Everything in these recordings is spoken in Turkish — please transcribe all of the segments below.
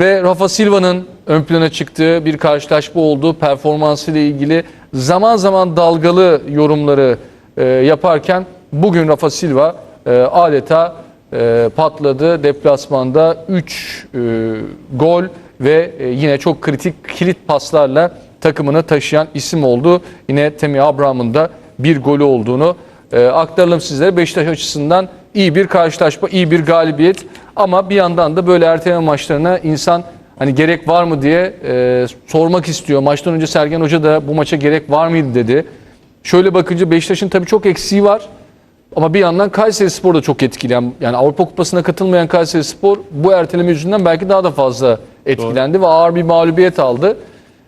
Ve Rafa Silva'nın ön plana çıktığı bir karşılaşma oldu. Performansıyla ilgili zaman zaman dalgalı yorumları e, yaparken bugün Rafa Silva e, adeta e, patladı. Deplasmanda 3 gol ve e, yine çok kritik kilit paslarla takımını taşıyan isim oldu. Yine Temi Abraham'ın da bir golü olduğunu e, aktaralım sizlere. Beşiktaş açısından iyi bir karşılaşma, iyi bir galibiyet. Ama bir yandan da böyle erteleme maçlarına insan hani gerek var mı diye e, sormak istiyor. Maçtan önce Sergen Hoca da bu maça gerek var mıydı dedi. Şöyle bakınca Beşiktaş'ın tabii çok eksiği var. Ama bir yandan Kayseri Spor da çok etkileyen, yani Avrupa Kupası'na katılmayan Kayseri Spor bu erteleme yüzünden belki daha da fazla etkilendi ve ağır bir mağlubiyet aldı.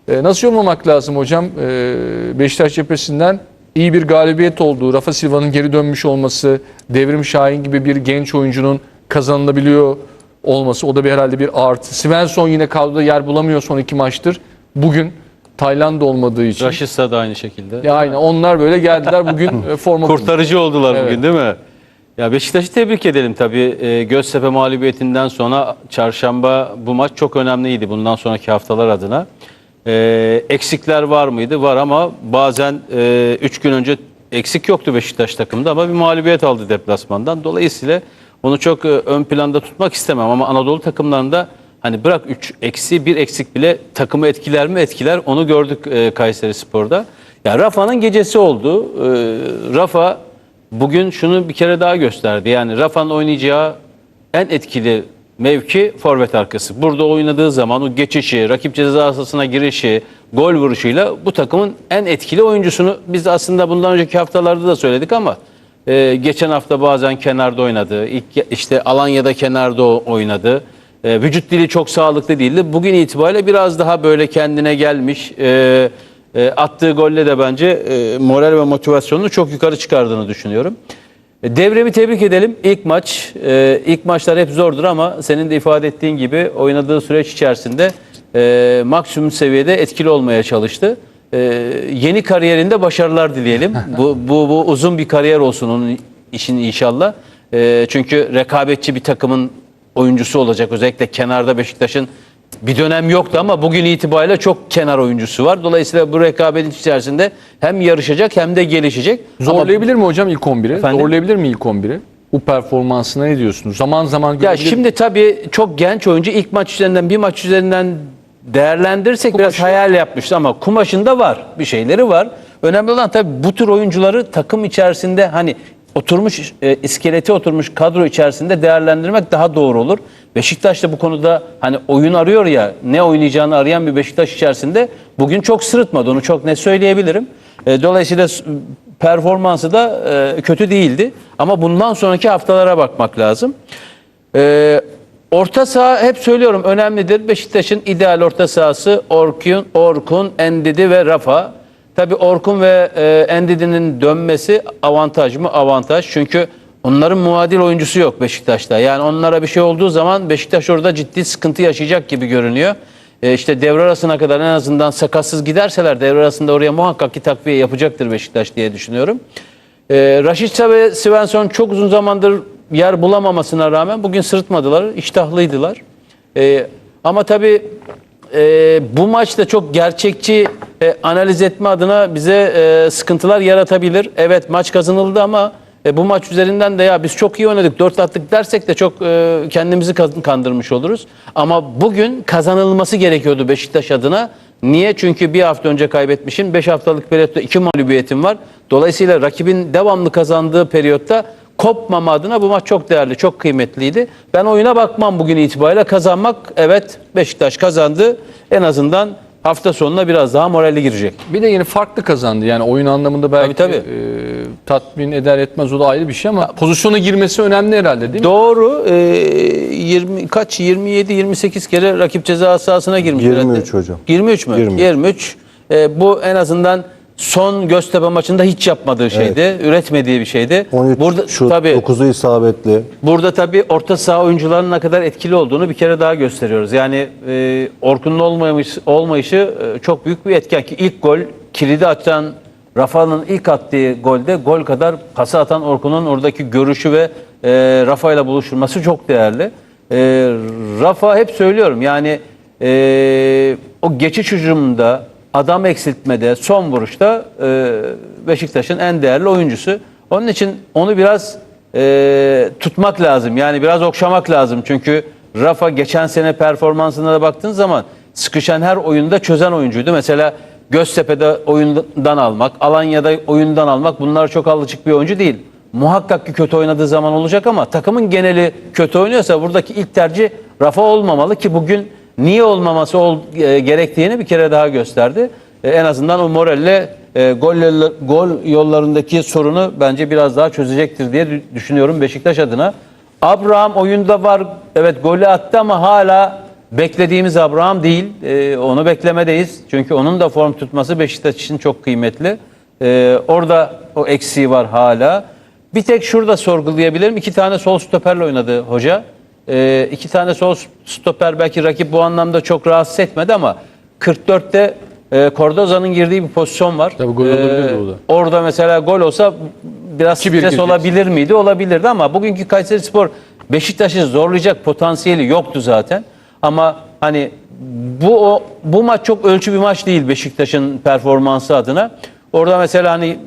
Ee, nasıl yorumlamak lazım hocam? Ee, Beşiktaş cephesinden iyi bir galibiyet oldu. Rafa Silva'nın geri dönmüş olması, Devrim Şahin gibi bir genç oyuncunun kazanılabiliyor olması o da bir herhalde bir artı. Svensson yine kadroda yer bulamıyor son iki maçtır. Bugün Tayland olmadığı için. Raşitsa da aynı şekilde. Ya aynen onlar böyle geldiler bugün e, forma Kurtarıcı oldular Evet. bugün değil mi? Ya Beşiktaş'ı tebrik edelim tabii. Ee, Göztepe mağlubiyetinden sonra çarşamba bu maç çok önemliydi bundan sonraki haftalar adına. Ee, eksikler var mıydı? Var ama bazen 3 gün önce eksik yoktu Beşiktaş takımda ama bir mağlubiyet aldı deplasmandan. Dolayısıyla onu çok e, ön planda tutmak istemem ama Anadolu takımlarında hani bırak 3 eksi bir eksik bile takımı etkiler mi etkiler onu gördük e, Kayseri Spor'da. Ya Rafa'nın gecesi oldu. Ee, Rafa bugün şunu bir kere daha gösterdi. Yani Rafa'nın oynayacağı en etkili mevki forvet arkası. Burada oynadığı zaman o geçişi, rakip ceza sahasına girişi, gol vuruşuyla bu takımın en etkili oyuncusunu biz aslında bundan önceki haftalarda da söyledik ama e, geçen hafta bazen kenarda oynadı. İlk işte Alanya'da kenarda oynadı. E, vücut dili çok sağlıklı değildi. Bugün itibariyle biraz daha böyle kendine gelmiş. E, e, attığı golle de bence e, moral ve motivasyonunu çok yukarı çıkardığını düşünüyorum. E, Devremi tebrik edelim. İlk maç, e, ilk maçlar hep zordur ama senin de ifade ettiğin gibi oynadığı süreç içerisinde e, maksimum seviyede etkili olmaya çalıştı. E, yeni kariyerinde başarılar dileyelim. bu, bu, bu uzun bir kariyer olsun onun işin inşallah. E, çünkü rekabetçi bir takımın oyuncusu olacak. Özellikle kenarda Beşiktaş'ın bir dönem yoktu ama bugün itibariyle çok kenar oyuncusu var. Dolayısıyla bu rekabetin içerisinde hem yarışacak hem de gelişecek. Ama Zorlayabilir mi hocam ilk 11'i? Efendim? Zorlayabilir mi ilk 11'i? Bu performansına ne diyorsunuz? Zaman zaman Ya görebilir- şimdi tabii çok genç oyuncu ilk maç üzerinden bir maç üzerinden değerlendirirsek biraz Kumaşı. hayal yapmıştı ama kumaşında var. Bir şeyleri var. Önemli olan tabii bu tür oyuncuları takım içerisinde hani oturmuş e, iskeleti oturmuş kadro içerisinde değerlendirmek daha doğru olur. Beşiktaş da bu konuda hani oyun arıyor ya ne oynayacağını arayan bir Beşiktaş içerisinde bugün çok sırıtmadı onu çok net söyleyebilirim. E, dolayısıyla performansı da e, kötü değildi. Ama bundan sonraki haftalara bakmak lazım. Ee, orta saha hep söylüyorum önemlidir. Beşiktaş'ın ideal orta sahası Orkun, Orkun, Endidi ve Rafa. Tabii Orkun ve e, Endidi'nin dönmesi avantaj mı? Avantaj. Çünkü onların muadil oyuncusu yok Beşiktaş'ta. Yani onlara bir şey olduğu zaman Beşiktaş orada ciddi sıkıntı yaşayacak gibi görünüyor. E, işte devre arasına kadar en azından sakatsız giderseler devre arasında oraya muhakkak ki takviye yapacaktır Beşiktaş diye düşünüyorum. E, Raşitsa ve Svensson çok uzun zamandır yer bulamamasına rağmen bugün sırıtmadılar, iştahlıydılar. E, ama tabii e, bu maçta çok gerçekçi e, analiz etme adına bize e, sıkıntılar yaratabilir. Evet maç kazanıldı ama e, bu maç üzerinden de ya biz çok iyi oynadık, dört attık dersek de çok e, kendimizi kandırmış oluruz. Ama bugün kazanılması gerekiyordu Beşiktaş adına. Niye? Çünkü bir hafta önce kaybetmişim. 5 haftalık periyotta 2 mağlubiyetim var. Dolayısıyla rakibin devamlı kazandığı periyotta kopmama adına bu maç çok değerli, çok kıymetliydi. Ben oyuna bakmam bugün itibariyle. Kazanmak evet Beşiktaş kazandı. En azından hafta sonuna biraz daha moralli girecek. Bir de yine farklı kazandı. Yani oyun anlamında belki Tabii, tabii. e, tatmin eder etmez o da ayrı bir şey ama pozisyona girmesi önemli herhalde değil mi? Doğru. e, 20 kaç 27 28 kere rakip ceza sahasına girmiş. 23 herhalde. hocam. 23 mü? 23. 23. E, bu en azından son Göztepe maçında hiç yapmadığı şeydi. Üretmediği bir şeydi. 13 Burada şut, tabii 9'u isabetli. Burada tabii orta saha oyuncularının ne kadar etkili olduğunu bir kere daha gösteriyoruz. Yani e, Orkun'un olmamış, olmayışı e, çok büyük bir etken ki ilk gol kilidi açan Rafa'nın ilk attığı golde gol kadar pası atan Orkun'un oradaki görüşü ve e, Rafa ile buluşturması çok değerli. e, Rafa hep söylüyorum yani e, o geçiş hücumunda adam eksiltmede son vuruşta e, Beşiktaş'ın en değerli oyuncusu. Onun için onu biraz e, tutmak lazım. Yani biraz okşamak lazım. Çünkü Rafa geçen sene performansına da baktığın zaman sıkışan her oyunda çözen oyuncuydu. Mesela Göztepe'de oyundan almak, Alanya'da oyundan almak bunlar çok alışık bir oyuncu değil. Muhakkak ki kötü oynadığı zaman olacak ama takımın geneli kötü oynuyorsa buradaki ilk tercih Rafa olmamalı ki bugün niye olmaması ol, e, gerektiğini bir kere daha gösterdi. E, en azından o moralle e, gol, gol yollarındaki sorunu bence biraz daha çözecektir diye dü- düşünüyorum Beşiktaş adına. Abraham oyunda var. Evet golü attı ama hala beklediğimiz Abraham değil. E, onu beklemedeyiz. Çünkü onun da form tutması Beşiktaş için çok kıymetli. E, orada o eksiği var hala. Bir tek şurada sorgulayabilirim. İki tane sol stoperle oynadı hoca. E, iki tane sol stoper belki rakip bu anlamda çok rahatsız etmedi ama 44'te e, Cordoza'nın girdiği bir pozisyon var. Tabii gol E, olabilirdi o da. Orada mesela gol olsa biraz 2-1 stres olabilir miydi? Olabilirdi ama bugünkü Kayseri Spor Beşiktaş'ı zorlayacak potansiyeli yoktu zaten. Ama hani bu o, bu maç çok ölçü bir maç değil Beşiktaş'ın performansı adına. Orada mesela hani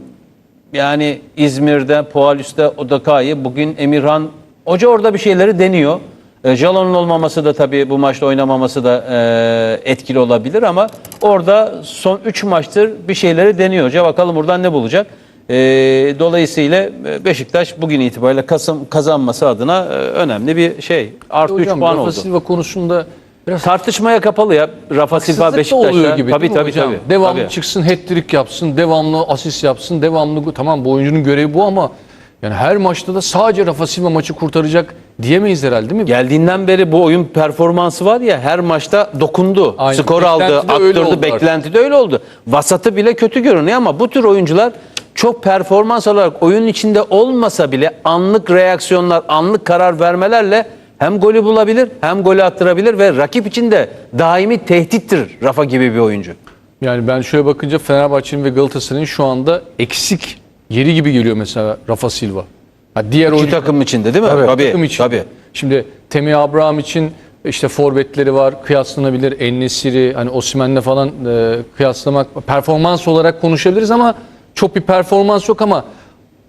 yani İzmir'de, Pualüs'te Odaka'yı bugün Emirhan Hoca orada bir şeyleri deniyor. E, Jalon'un olmaması da tabii bu maçta oynamaması da e, etkili olabilir ama orada son 3 maçtır bir şeyleri deniyor. Hoca bakalım buradan ne bulacak. E, dolayısıyla e, Beşiktaş bugün itibariyle Kasım kazanması adına e, önemli bir şey. Artı 3 Hocam puan Rafa oldu. Silva konusunda biraz Tartışmaya kapalı ya. Rafa Silva Beşiktaş'ta. gibi tabii tabii hocam? tabii. Devamlı Tabii. çıksın, hat-trick yapsın, devamlı asist yapsın, devamlı tamam bu oyuncunun görevi bu ama yani her maçta da sadece Rafa Silva maçı kurtaracak diyemeyiz herhalde değil mi? Geldiğinden beri bu oyun performansı var ya her maçta dokundu. Aynen. Skor aldı, attırdı. artık. Beklentide öyle oldu. Vasatı bile kötü görünüyor ama bu tür oyuncular çok performans olarak oyunun içinde olmasa bile anlık reaksiyonlar, anlık karar vermelerle hem golü bulabilir hem golü attırabilir ve rakip için de daimi tehdittir Rafa gibi bir oyuncu. Yani ben şöyle bakınca Fenerbahçe'nin ve Galatasaray'ın şu anda eksik yeri gibi geliyor mesela Rafa Silva. Ha, diğer İki oyuncu takım içinde değil mi? Tabii, takım için. Tabii. Şimdi Temi Abraham için işte forvetleri var, kıyaslanabilir. Ennesiri, hani Osimhen'le falan e, kıyaslamak, performans olarak konuşabiliriz ama çok bir performans yok ama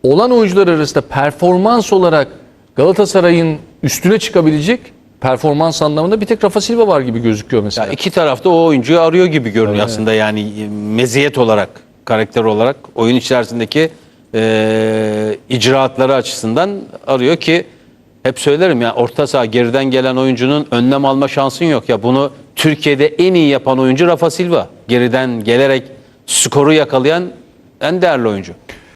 olan oyuncular arasında performans olarak Galatasaray'ın üstüne çıkabilecek performans anlamında bir tek Rafa Silva var gibi gözüküyor mesela. Ya iki tarafta o oyuncuyu arıyor gibi görünüyor aslında yani meziyet olarak, karakter olarak oyun içerisindeki e, icraatları açısından arıyor ki hep söylerim ya orta saha geriden gelen oyuncunun önlem alma şansın yok ya bunu Türkiye'de en iyi yapan oyuncu Rafa Silva. Geriden gelerek skoru yakalayan en değerli oyuncu.